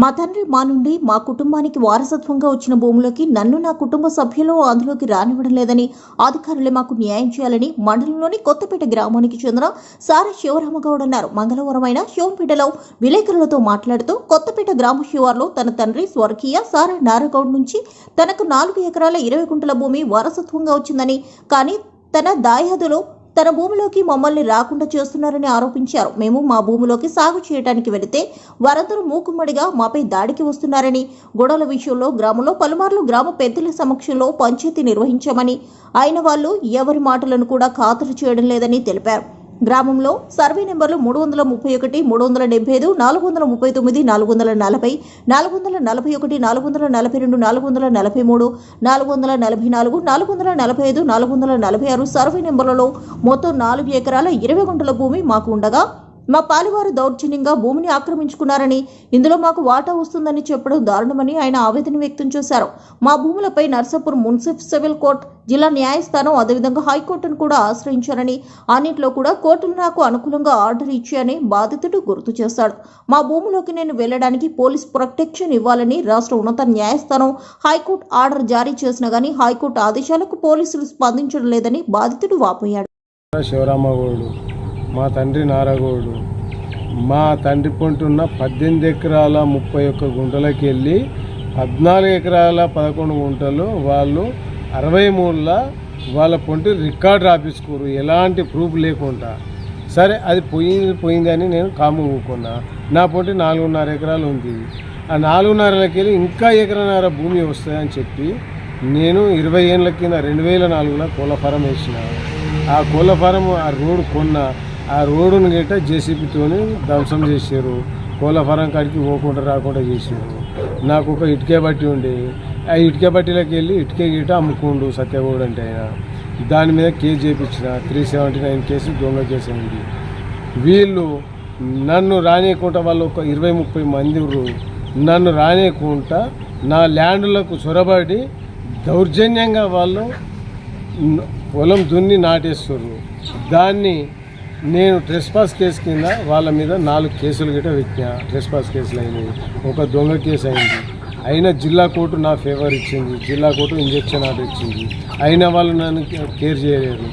మా తండ్రి మా నుండి మా కుటుంబానికి వారసత్వంగా వచ్చిన భూములకి నన్ను నా కుటుంబ సభ్యులు అందులోకి రానివ్వడం లేదని అధికారులే మాకు న్యాయం చేయాలని మండలంలోని కొత్తపేట గ్రామానికి చెందిన సారా శివరామగౌడ్ అన్నారు. మంగళవారం అయిన శివంపేటలో విలేకరులతో మాట్లాడుతూ కొత్తపేట గ్రామ శివార్లో తన తండ్రి స్వర్గీయ సారా నారగౌడ్ నుంచి తనకు నాలుగు ఎకరాల ఇరవై గుంటల భూమి వారసత్వంగా వచ్చిందని కానీ తన దాయాదులో తన భూమిలోకి మమ్మల్ని రాకుండా చేస్తున్నారని ఆరోపించారు. మేము మా భూమిలోకి సాగు చేయడానికి వెళితే వారందరూ మూకుమ్మడిగా మాపై దాడికి వస్తున్నారని గొడవల విషయంలో గ్రామంలో పలుమార్లు గ్రామ పెద్దల సమక్షంలో పంచాయతీ నిర్వహించామని అయిన వాళ్ళు ఎవరి మాటలను కూడా ఖాతరు చేయడం లేదని తెలిపారు. గ్రామంలో సర్వే నెంబర్లు మూడు వందల ముప్పై ఒకటి మూడు వందల డెబ్బై ఐదు నాలుగు వందల ముప్పై తొమ్మిది నాలుగు వందల నలభై నాలుగు వందల నలభై ఒకటి నాలుగు వందల నలభై రెండు నాలుగు వందల నలభై మూడు నాలుగు వందల నలభై నాలుగు నాలుగు వందల నలభై ఐదు నాలుగు వందల నలభై ఆరు సర్వే నెంబర్లలో మొత్తం నాలుగు ఎకరాల ఇరవై గుంటల భూమి మాకు ఉండగా మా పాలివారు దౌర్జన్యంగా భూమిని ఆక్రమించుకున్నారని ఇందులో మాకు వాటా వస్తుందని చెప్పడం దారుణమని ఆయన ఆవేదన వ్యక్తం చేశారు. మా భూములపై నర్సాపూర్ మున్సిఫ్ సివిల్ కోర్ట్ జిల్లా న్యాయస్థానం అదేవిధంగా హైకోర్టును కూడా ఆశ్రయించారని అన్నింటిలో కూడా కోర్టులు నాకు అనుకూలంగా ఆర్డర్ ఇచ్చాయని బాధితుడు గుర్తు చేశాడు. మా భూమిలోకి నేను వెళ్ళడానికి పోలీస్ ప్రొటెక్షన్ ఇవ్వాలని రాష్ట్ర ఉన్నత న్యాయస్థానం హైకోర్టు ఆర్డర్ జారీ చేసినా గానీ హైకోర్టు ఆదేశాలకు పోలీసులు స్పందించడం లేదని బాధితుడు వాపోయాడు. శివరామగౌడు. మా తండ్రి నారగౌడు. మా తండ్రి పంటున్న పద్దెనిమిది ఎకరాల ముప్పై ఒక్క గుంటలకి వెళ్ళి పద్నాలుగు ఎకరాల పదకొండు గుంటలు వాళ్ళు అరవై మూడుల వాళ్ళ పొంటి రికార్డు రాపించుకోరు ఎలాంటి ప్రూఫ్ లేకుండా. సరే అది పోయింది పోయిందని నేను కాము ఊకున్నా. నా పొంటి నాలుగున్నర ఎకరాలు ఉంది. ఆ నాలుగున్నరలకి వెళ్ళి ఇంకా ఎకరన్నర భూమి వస్తుందని చెప్పి నేను ఇరవై ఏళ్ళ కింద రెండు వేల నాలుగులో కోళ్ళ ఫారం వేసిన. ఆ కోళ్ళ ఫారం ఆ రోడ్డు కొన్న ఆ రోడ్డును గిట్ట జేసీబీతోని ధ్వంసం చేశారు. కోళ్ళ ఫారం కాడికి పోకుండా రాకుండా చేశారు. నాకు ఒక ఇటుకే బట్టి ఉండే. ఆ ఇటుకే బట్టీలోకి వెళ్ళి ఇటుకే గిట్ట అమ్ముకుండు సత్యగౌడ్ అంటే ఆయన. దాని మీద కేసు చేయించిన త్రీ సెవెంటీ నైన్ కేసు దొంగ కేసు అయింది. వీళ్ళు నన్ను రానియకుండా వాళ్ళు ఒక ఇరవై ముప్పై మంది నన్ను రానియకుండా నా ల్యాండ్లకు చొరబడి దౌర్జన్యంగా వాళ్ళు పొలం దున్ని నాటేస్తారు దాన్ని నేను ట్రెస్పాస్ కేసు కింద వాళ్ళ మీద నాలుగు కేసులు గిట్ట పెట్టినా. ట్రెస్పాస్ కేసులు అయినాయి. ఒక దొంగ కేసు అయింది. అయినా జిల్లా కోర్టు నా ఫేవర్ ఇచ్చింది. జిల్లా కోర్టు ఇంజక్షన్ ఆర్డర్ ఇచ్చింది. అయినా వాళ్ళు నన్ను కేర్ చేయలేదు.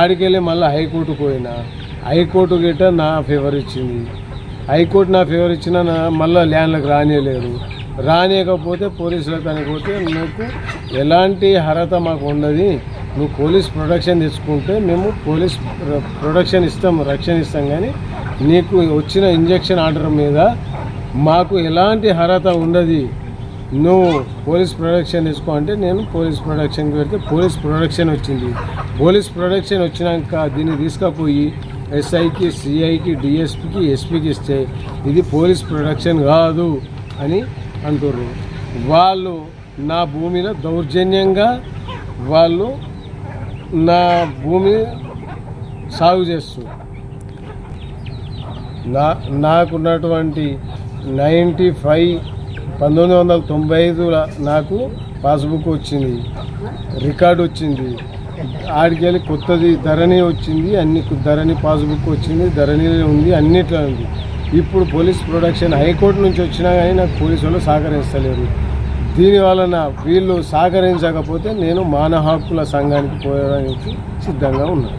ఆడికెళ్ళి మళ్ళీ హైకోర్టు పోయినా. హైకోర్టు గిట్ట నా ఫేవర్ ఇచ్చింది. హైకోర్టు నా ఫేవర్ ఇచ్చినా నా మళ్ళీ ల్యాండ్లకు రానియలేరు రానియకపోతే పోలీసులకు అనిపోతే నాకు ఎలాంటి అర్హత మాకు ఉన్నది నువ్వు పోలీస్ ప్రొడక్షన్ తీసుకుంటే మేము పోలీస్ ప్రొడక్షన్ ఇస్తాం రక్షణ ఇస్తాం. కానీ నీకు వచ్చిన ఇంజక్షన్ ఆర్డర్ మీద మాకు ఎలాంటి అర్హత ఉండదు. నువ్వు పోలీస్ ప్రొడక్షన్ తీసుకో అంటే నేను పోలీస్ ప్రొడక్షన్కి పెడితే పోలీస్ ప్రొడక్షన్ వచ్చింది. పోలీస్ ప్రొడక్షన్ వచ్చినాక దీన్ని తీసుకుపోయి ఎస్ఐకి సిఐకి డిఎస్పికి ఎస్పీకి ఇస్తే ఇది పోలీస్ ప్రొడక్షన్ కాదు అని అంటుర్రు. వాళ్ళు నా భూమిలో దౌర్జన్యంగా వాళ్ళు నా భూమి సాగు చేస్తు. నా నాకున్నటువంటి నైంటీ ఫైవ్ పంతొమ్మిది వందల తొంభై ఐదు నాకు పాస్బుక్ వచ్చింది. రికార్డు వచ్చింది. ఆడికెళ్ళి కొత్తది ధరణి వచ్చింది అన్ని ధరణి పాస్బుక్ వచ్చింది ధరణి ఉంది అన్నిట్లో ఉంది. ఇప్పుడు పోలీస్ ప్రొడక్షన్ హైకోర్టు నుంచి వచ్చినా కానీ నాకు పోలీసు వాళ్ళు సహకరిస్తలేరు. దీని వలన వీళ్ళు సహకరించకపోతే నేను మానవ హక్కుల సంఘానికి పోయడానికి సిద్ధంగా ఉన్నాను.